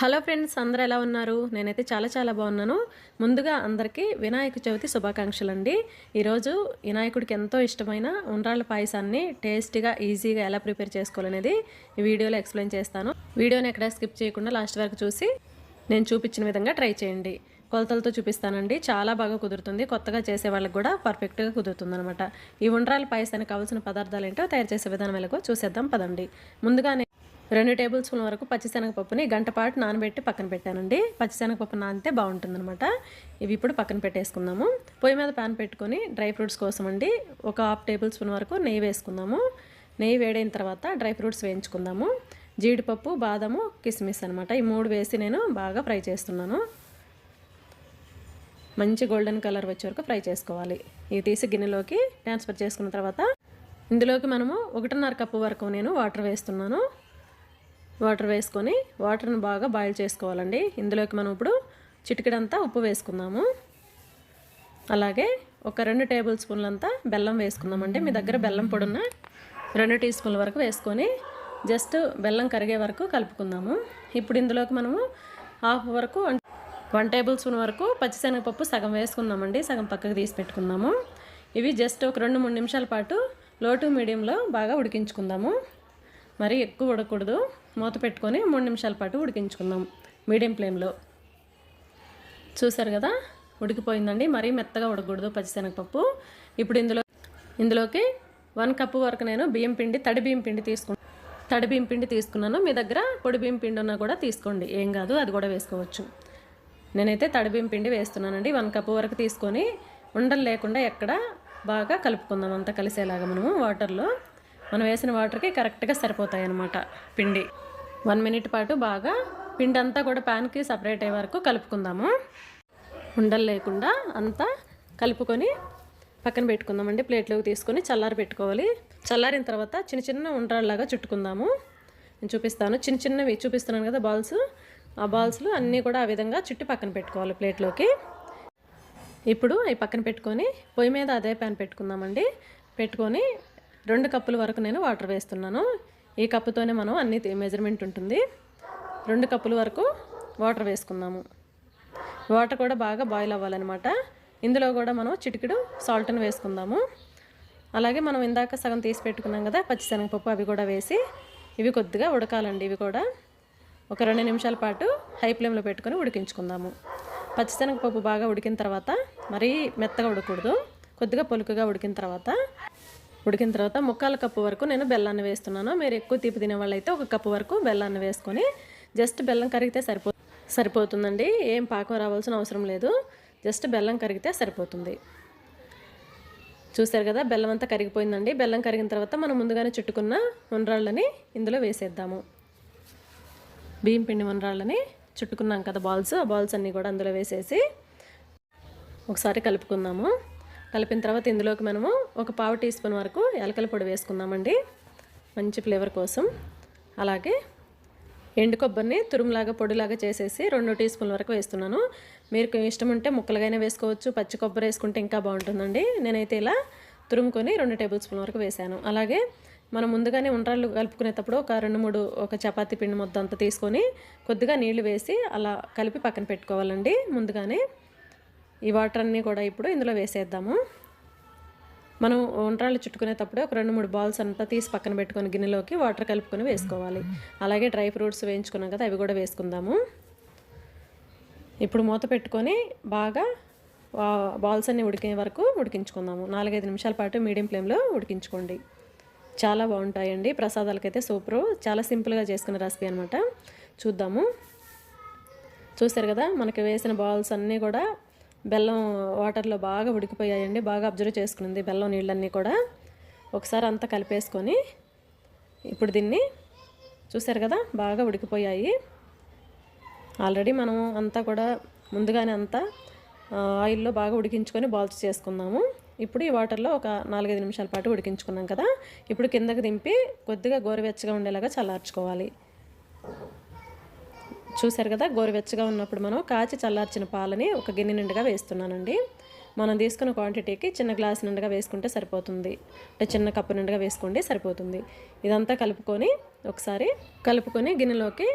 Hello friends అందరు ఎలా ఉన్నారు? నేనైతే చాలా చాలా బాగున్నాను. ముందుగా అందరికీ వినాయక చవితి శుభాకాంక్షలు అండి ఈరోజు వినాయకుడికి ఎంతో ఇష్టమైన ఉండ్రాళ్ళ పాయసాన్ని టేస్టీగా ఈజీగా ఎలా ప్రిపేర్ చేసుకోవాలనేది ఈ వీడియోలో ఎక్స్ప్లెయిన్ చేస్తాను. వీడియోని ఎక్కడ స్కిప్ చేయకుండా లాస్ట్ వరకు చూసి నేను చూపించిన విధంగా ట్రై చేయండి. కొలతలతో చూపిస్తానండి. చాలా బాగా కుదురుతుంది. కొత్తగా చేసే వాళ్ళకి కూడా పర్ఫెక్ట్గా కుదురుతుంది అనమాట ఈ ఉండ్రాల పాయసానికి కావాల్సిన పదార్థాలు ఏంటో తయారు చేసే విధానం ఎలాగో చూసేద్దాం పదండి. ముందుగానే రెండు టేబుల్ స్పూన్ వరకు పచ్చిశనగపప్పుని గంట పాటు నానబెట్టి పక్కన పెట్టానండి. పచ్చిశనగపప్పు నానితే బాగుంటుందన్నమాట. ఇవి ఇప్పుడు పక్కన పెట్టేసుకుందాము. పొయ్యి మీద ప్యాన్ పెట్టుకొని డ్రై ఫ్రూట్స్ కోసం అండి ఒక హాఫ్ టేబుల్ స్పూన్ వరకు నెయ్యి వేసుకుందాము. నెయ్యి వేడైన తర్వాత డ్రై ఫ్రూట్స్ వేయించుకుందాము. జీడిపప్పు బాదము కిస్మిస్ అనమాట ఈ మూడు వేసి నేను బాగా ఫ్రై చేస్తున్నాను. మంచి గోల్డెన్ కలర్ వచ్చే వరకు ఫ్రై చేసుకోవాలి. ఇవి తీసి గిన్నెలోకి ట్రాన్స్ఫర్ చేసుకున్న తర్వాత ఇందులోకి మనము ఒకటిన్నర కప్పు వరకు నేను వాటర్ వేస్తున్నాను. వాటర్ వేసుకొని వాటర్ని బాగా బాయిల్ చేసుకోవాలండి. ఇందులోకి మనం ఇప్పుడు చిటికెడంతా ఉప్పు వేసుకుందాము. అలాగే ఒక రెండు టేబుల్ స్పూన్లంతా బెల్లం వేసుకుందామండి. మీ దగ్గర బెల్లం పొడున్న రెండు టీ స్పూన్ల వరకు వేసుకొని జస్ట్ బెల్లం కరిగే వరకు కలుపుకుందాము. ఇప్పుడు ఇందులోకి మనము హాఫ్ వరకు వన్ టేబుల్ స్పూన్ వరకు పచ్చిశనగపప్పు సగం వేసుకుందామండి. సగం పక్కకు తీసి పెట్టుకుందాము. ఇవి జస్ట్ ఒక రెండు మూడు నిమిషాల పాటు లో టు మీడియంలో బాగా ఉడికించుకుందాము. మరి ఎక్కువ ఉడకూడదు. మూత పెట్టుకొని మూడు నిమిషాల పాటు ఉడికించుకుందాం. మీడియం ఫ్లేమ్లో. చూసారు కదా? ఉడికిపోయిందండి. మరీ మెత్తగా ఉడకూడదు పచ్చిశనగపప్పు. ఇప్పుడు ఇందులో ఇందులోకి వన్ కప్పు వరకు నేను బియ్యం పిండి తడి బియ్యం పిండి తీసుకున్నాను తడి బియ్యం పిండి తీసుకున్నాను. మీ దగ్గర పొడి బియ్యం పిండి ఉన్నా కూడా తీసుకోండి. ఏం కాదు అది కూడా వేసుకోవచ్చు. నేనైతే తడి బియ్యం పిండి వేస్తున్నానండి. వన్ కప్పు వరకు తీసుకొని ఉండలు లేకుండా ఎక్కడ బాగా కలుపుకుందాం. అంతా కలిసేలాగా మనము వాటర్లో. మనం వేసిన వాటర్కి కరెక్ట్గా సరిపోతాయి అన్నమాట పిండి. వన్ మినిట్ పాటు బాగా పిండి అంతా కూడా ప్యాన్కి సపరేట్ అయ్యే వరకు కలుపుకుందాము. ఉండలు లేకుండా అంతా కలుపుకొని పక్కన పెట్టుకుందామండి ప్లేట్లోకి తీసుకొని చల్లారి పెట్టుకోవాలి. చల్లారిన తర్వాత చిన్న చిన్న ఉండ్రాళ్ళలాగా చుట్టుకుందాము. నేను చూపిస్తాను. చిన్న చిన్నవి చూపిస్తున్నాను కదా బాల్స్. ఆ బాల్స్లు అన్నీ కూడా ఆ విధంగా చుట్టి పక్కన పెట్టుకోవాలి ప్లేట్లోకి. ఇప్పుడు అవి పక్కన పెట్టుకొని పొయ్యి మీద అదే ప్యాన్ పెట్టుకుందామండి. పెట్టుకొని రెండు కప్పుల వరకు నేను వాటర్ వేస్తున్నాను. ఈ కప్పుతోనే మనం అన్ని మెజర్మెంట్ ఉంటుంది. రెండు కప్పుల వరకు వాటర్ వేసుకుందాము. వాటర్ కూడా బాగా బాయిల్ అవ్వాలన్నమాట. ఇందులో కూడా మనం చిటికెడు సాల్ట్ని వేసుకుందాము. అలాగే మనం ఇందాక సగం తీసి పెట్టుకున్నాం కదా పచ్చిశనగపప్పు అవి కూడా వేసి ఇవి కొద్దిగా ఉడకాలండి ఇవి కూడా. ఒక రెండు నిమిషాల పాటు హై ఫ్లేమ్లో పెట్టుకొని ఉడికించుకుందాము. పచ్చిశనగపప్పు బాగా ఉడికిన తర్వాత మరీ మెత్తగా ఉడకూడదు. కొద్దిగా పొలుకుగా ఉడికిన తర్వాత ఉడికిన తర్వాత ముక్కాల కప్పు వరకు నేను బెల్లాన్ని వేస్తున్నాను. మీరు ఎక్కువ తీపి తినే వాళ్ళైతే ఒక కప్పు వరకు బెల్లాన్ని వేసుకొని జస్ట్ బెల్లం కరిగితే సరిపో సరిపోతుందండి. ఏం పాకం రావాల్సిన అవసరం లేదు. జస్ట్ బెల్లం కరిగితే సరిపోతుంది. చూసారు కదా బెల్లం అంతా కరిగిపోయిందండి. బెల్లం కరిగిన తర్వాత మనం ముందుగానే చుట్టుకున్న ఉండ్రాళ్ళని ఇందులో వేసేద్దాము. బియ్యం పిండి ఉండ్రాళ్ళని చుట్టుకున్నాం కదా బాల్స్. ఆ బాల్స్ అన్నీ కూడా అందులో వేసేసి ఒకసారి కలుపుకుందాము. కలిపిన తర్వాత ఇందులోకి మనము ఒక పావు టీ స్పూన్ వరకు ఎలకల పొడి వేసుకుందామండి. మంచి ఫ్లేవర్ కోసం. అలాగే ఎండు కొబ్బరిని తురుములాగా పొడిలాగా చేసేసి రెండు టీ స్పూన్ వరకు వేస్తున్నాను. మీరు ఇష్టం ఉంటే ముక్కలుగానే వేసుకోవచ్చు పచ్చి కొబ్బరి వేసుకుంటే ఇంకా బాగుంటుందండి. నేనైతే ఇలా తురుముకొని రెండు టేబుల్ స్పూన్ వరకు వేసాను అలాగే మనం ముందుగానే ఉండ్రాళ్ళు కలుపుకునేటప్పుడు ఒక రెండు మూడు ఒక చపాతీ పిండి మొత్తం అంతా తీసుకొని కొద్దిగా నీళ్ళు వేసి అలా కలిపి పక్కన పెట్టుకోవాలండి ముందుగానే. ఈ వాటర్ అన్నీ కూడా ఇప్పుడు ఇందులో వేసేద్దాము. మనం వంటరాళ్ళు చుట్టుకునేటప్పుడే ఒక రెండు మూడు బాల్స్ అంతా తీసి పక్కన పెట్టుకొని గిన్నెలోకి వాటర్ కలుపుకొని వేసుకోవాలి. అలాగే డ్రై ఫ్రూట్స్ వేయించుకున్నాం కదా అవి కూడా వేసుకుందాము. ఇప్పుడు మూత పెట్టుకొని బాగా బాల్స్ అన్నీ ఉడికే వరకు ఉడికించుకుందాము. నాలుగైదు నిమిషాల పాటు మీడియం ఫ్లేమ్లో ఉడికించుకోండి. చాలా బాగుంటాయండి. ప్రసాదాలకైతే సూపరు. చాలా సింపుల్గా చేసుకునే రెసిపీ అనమాట చూద్దాము. చూస్తారు కదా మనకి వేసిన బాల్స్ అన్నీ కూడా బెల్లం వాటర్లో బాగా ఉడికిపోయాయండి బాగా అబ్జర్వ్ చేసుకునింది బెల్లం నీళ్ళన్నీ కూడా. ఒకసారి అంతా కలిపేసుకొని ఇప్పుడు దీన్ని చూసారు కదా బాగా ఉడికిపోయాయి. ఆల్రెడీ మనం అంతా కూడా ముందుగానే అంతా ఆయిల్లో బాగా ఉడికించుకొని బాల్స్ చేసుకుందాము. ఇప్పుడు ఈ వాటర్లో ఒక నాలుగైదు నిమిషాల పాటు ఉడికించుకున్నాం కదా ఇప్పుడు కిందకు దింపి కొద్దిగా గోరువెచ్చగా ఉండేలాగా చల్లార్చుకోవాలి. చూసారు కదా గోరువెచ్చగా ఉన్నప్పుడు మనం కాచి చల్లార్చిన పాలని ఒక గిన్నె నిండుగా వేస్తున్నానండి. మనం తీసుకున్న క్వాంటిటీకి చిన్న గ్లాస్ నిండుగా వేసుకుంటే సరిపోతుంది. అంటే చిన్న కప్పు నిండుగా వేసుకోండి సరిపోతుంది. ఇదంతా కలుపుకొని ఒకసారి కలుపుకొని గిన్నెలోకి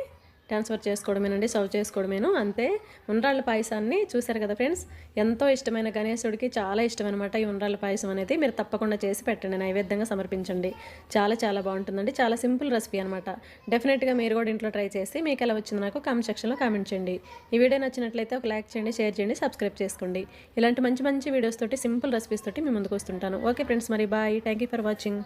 ట్రాన్స్ఫర్ చేసుకోవడమేనండి సర్వ్ చేసుకోవడమేను. అంతే ఉండ్రాళ్ళ పాయసాన్ని చూశారు కదా ఫ్రెండ్స్? ఎంతో ఇష్టమైన గణేశుడికి చాలా ఇష్టం అనమాట ఈ ఉండ్రాళ్ళ పాయసం అనేది. మీరు తప్పకుండా చేసి పెట్టండి నైవేద్యంగా సమర్పించండి. చాలా చాలా బాగుంటుందండి. చాలా సింపుల్ రెసిపీ అనమాట డెఫినెట్గా మీరు కూడా ఇంట్లో ట్రై చేసి మీకు ఎలా వచ్చింది నాకు కామెంట్ సెక్షన్లో కామెంట్ చేయండి. ఈ వీడియో నచ్చినట్లయితే ఒక లైక్ చేయండి షేర్ చేయండి సబ్స్క్రైబ్ చేసుకోండి. ఇలాంటి మంచి మంచి వీడియోస్ తోటి సింపుల్ రెసిపీస్ తోటి మీ ముందుకు వస్తుంటాను. ఓకే ఫ్రెండ్స్ మరి bye. Thank you for watching.